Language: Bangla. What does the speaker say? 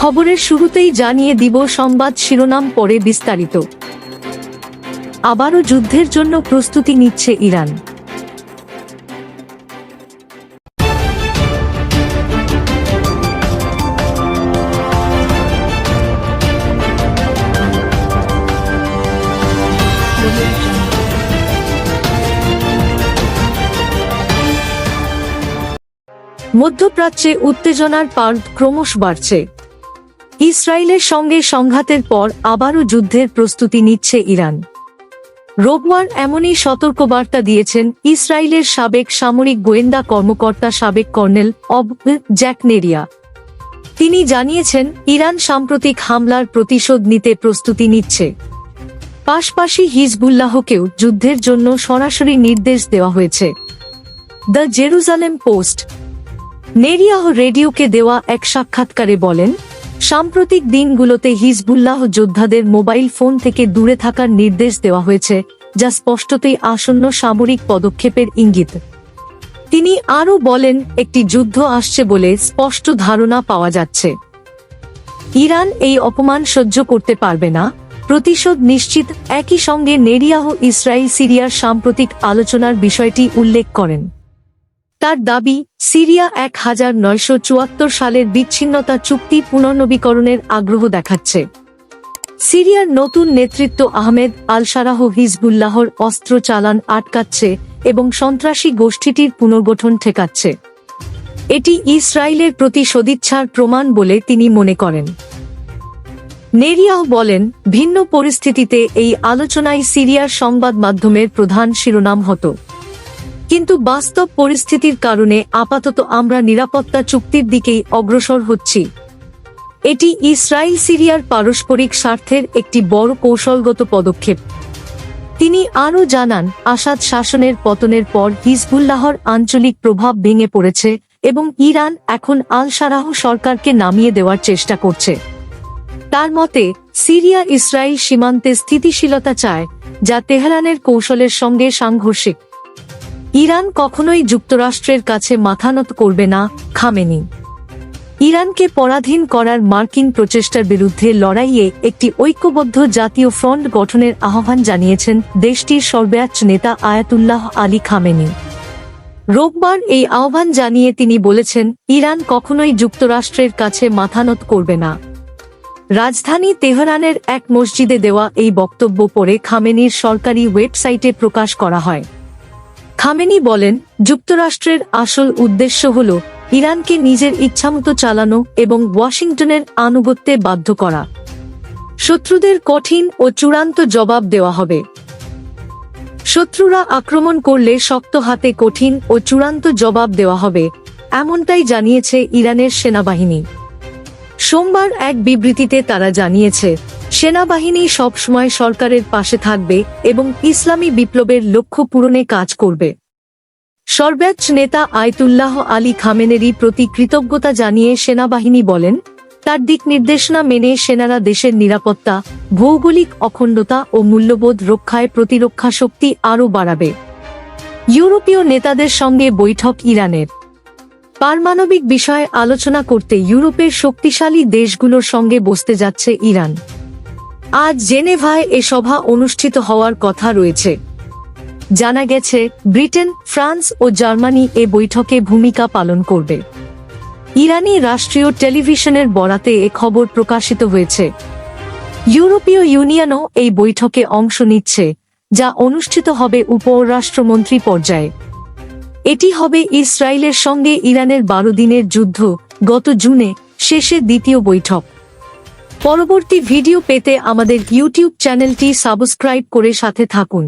খবরের শুরুতেই জানিয়ে দিব সংবাদ শিরোনাম পরে বিস্তারিত। আবারও যুদ্ধের জন্য প্রস্তুতি নিচ্ছে ইরান। মধ্যপ্রাচ্যে উত্তেজনার পার ক্রমশ বাড়ছে। ইসরায়েলের সঙ্গে সংঘাতের পর আবারও যুদ্ধের প্রস্তুতি নিচ্ছে ইরান। রোববার এমনই সতর্কবার্তা দিয়েছেন ইসরায়েলের সাবেক সামরিক গোয়েন্দা কর্মকর্তা সাবেক কর্নেল অব জ্যাক নেরিয়া। তিনি জানিয়েছেন, ইরান সাম্প্রতিক হামলার প্রতিশোধ নিতে প্রস্তুতি নিচ্ছে। পাশাপাশি হিজবুল্লাহকেও যুদ্ধের জন্য সরাসরি নির্দেশ দেওয়া হয়েছে। The Jerusalem Post. নেরিয়াহ রেডিওকে দেওয়া এক সাক্ষাৎকারে বলেন সাম্প্রতিক দিনগুলোতে হিজবুল্লাহ যোদ্ধাদের মোবাইল ফোন থেকে দূরে থাকার নির্দেশ দেওয়া হয়েছে, যা স্পষ্টতই আসন্ন সামরিক পদক্ষেপের ইঙ্গিত। তিনি আরও বলেন, একটি যুদ্ধ আসছে বলে স্পষ্ট ধারণা পাওয়া যাচ্ছে। ইরান এই অপমান সহ্য করতে পারবে না। প্রতিশোধ নিশ্চিত একই সঙ্গে নেরিয়াহ ইসরায়েল সিরিয়ার সাম্প্রতিক আলোচনার বিষয়টি উল্লেখ করেন। তার দাবি, সিরিয়া এক হাজার নয়শো চুয়াত্তর সালের বিচ্ছিন্নতা চুক্তি পুনর্নবীকরণের আগ্রহ দেখাচ্ছে। সিরিয়ার নতুন নেতৃত্ব আহমেদ আল সারাহ হিজবুল্লাহর অস্ত্র চালান আটকাচ্ছে এবং সন্ত্রাসী গোষ্ঠীটির পুনর্গঠন ঠেকাচ্ছে। এটি ইসরায়েলের প্রতি সদিচ্ছার প্রমাণ বলে তিনি মনে করেন। নেরিয়াহ বলেন, ভিন্ন পরিস্থিতিতে এই আলোচনায় সিরিয়ার সংবাদ মাধ্যমের প্রধান শিরোনাম হতো। কিন্তু বাস্তব পরিস্থিতির কারণে আপাতত আমরা নিরাপত্তা চুক্তির দিকেই অগ্রসর হচ্ছি। এটি ইসরায়েল সিরিয়ার পারস্পরিক স্বার্থের একটি বড় কৌশলগত পদক্ষেপ। তিনি আরও জানান, আসাদ শাসনের পতনের পর হিজবুল্লাহর আঞ্চলিক প্রভাব ভেঙে পড়েছে এবং ইরান এখন আল সারাহ সরকারকে নামিয়ে দেওয়ার চেষ্টা করছে। তার মতে, সিরিয়া ইসরায়েল সীমান্তে স্থিতিশীলতা চায়, যা তেহরানের কৌশলের সঙ্গে সাংঘর্ষিক। ইরান কখনোই যুক্তরাষ্ট্রের কাছে মাথানত করবে না, খামেনি। ইরানকে পরাধীন করার মার্কিন প্রচেষ্টার বিরুদ্ধে লড়াইয়ে একটি ঐক্যবদ্ধ জাতীয় ফ্রন্ট গঠনের আহ্বান জানিয়েছেন দেশটির সর্বোচ্চ নেতা আয়াতুল্লাহ আলী খামেনি। রোববার এই আহ্বান জানিয়ে তিনি বলেছেন, ইরান কখনোই যুক্তরাষ্ট্রের কাছে মাথানত করবে না। রাজধানী তেহরানের এক মসজিদে দেওয়া এই বক্তব্য পরে খামেনির সরকারি ওয়েবসাইটে প্রকাশ করা হয়। খামেনি বলেন, যুক্তরাষ্ট্রের আসল উদ্দেশ্য হল ইরানকে নিজের ইচ্ছামতো চালানো এবং ওয়াশিংটনের আনুগত্যে বাধ্য করা। শত্রুদের কঠিন ও চূড়ান্ত জবাব দেওয়া হবে। শত্রুরা আক্রমণ করলে শক্ত হাতে কঠিন ও চূড়ান্ত জবাব দেওয়া হবে, এমনটাই জানিয়েছে ইরানের সেনাবাহিনী। সোমবার এক বিবৃতিতে তারা জানিয়েছে সেনাবাহিনী সবসময় সরকারের পাশে থাকবে এবং ইসলামী বিপ্লবের লক্ষ্য পূরণে কাজ করবে। সর্বোচ্চ নেতা আয়তুল্লাহ আলী খামেনেরই প্রতি কৃতজ্ঞতা জানিয়ে সেনাবাহিনী বলেন, তার দিক নির্দেশনা মেনে সেনারা দেশের নিরাপত্তা, ভৌগোলিক অখণ্ডতা ও মূল্যবোধ রক্ষায় প্রতিরক্ষা শক্তি আরও বাড়াবে। ইউরোপীয় নেতাদের সঙ্গে বৈঠক ইরানের। পারমাণবিক বিষয়ে আলোচনা করতে ইউরোপের শক্তিশালী দেশগুলোর সঙ্গে বসতে যাচ্ছে ইরান। আজ জেনেভায় এ সভা অনুষ্ঠিত হওয়ার কথা রয়েছে। জানা গেছে, ব্রিটেন, ফ্রান্স ও জার্মানি এ বৈঠকে ভূমিকা পালন করবে। ইরানি রাষ্ট্রীয় টেলিভিশনের বরাতে এ খবর প্রকাশিত হয়েছে। ইউরোপীয় ইউনিয়নও এই বৈঠকে অংশ নিচ্ছে, যা অনুষ্ঠিত হবে উপরাষ্ট্রমন্ত্রী পর্যায়ে। এটি হবে ইসরায়েলের সঙ্গে ইরানের বারো দিনের যুদ্ধ, গত জুনে শেষের দ্বিতীয় বৈঠক। পরবর্তী ভিডিও পেতে আমাদের ইউটিউব চ্যানেলটি সাবস্ক্রাইব করে সাথে থাকুন।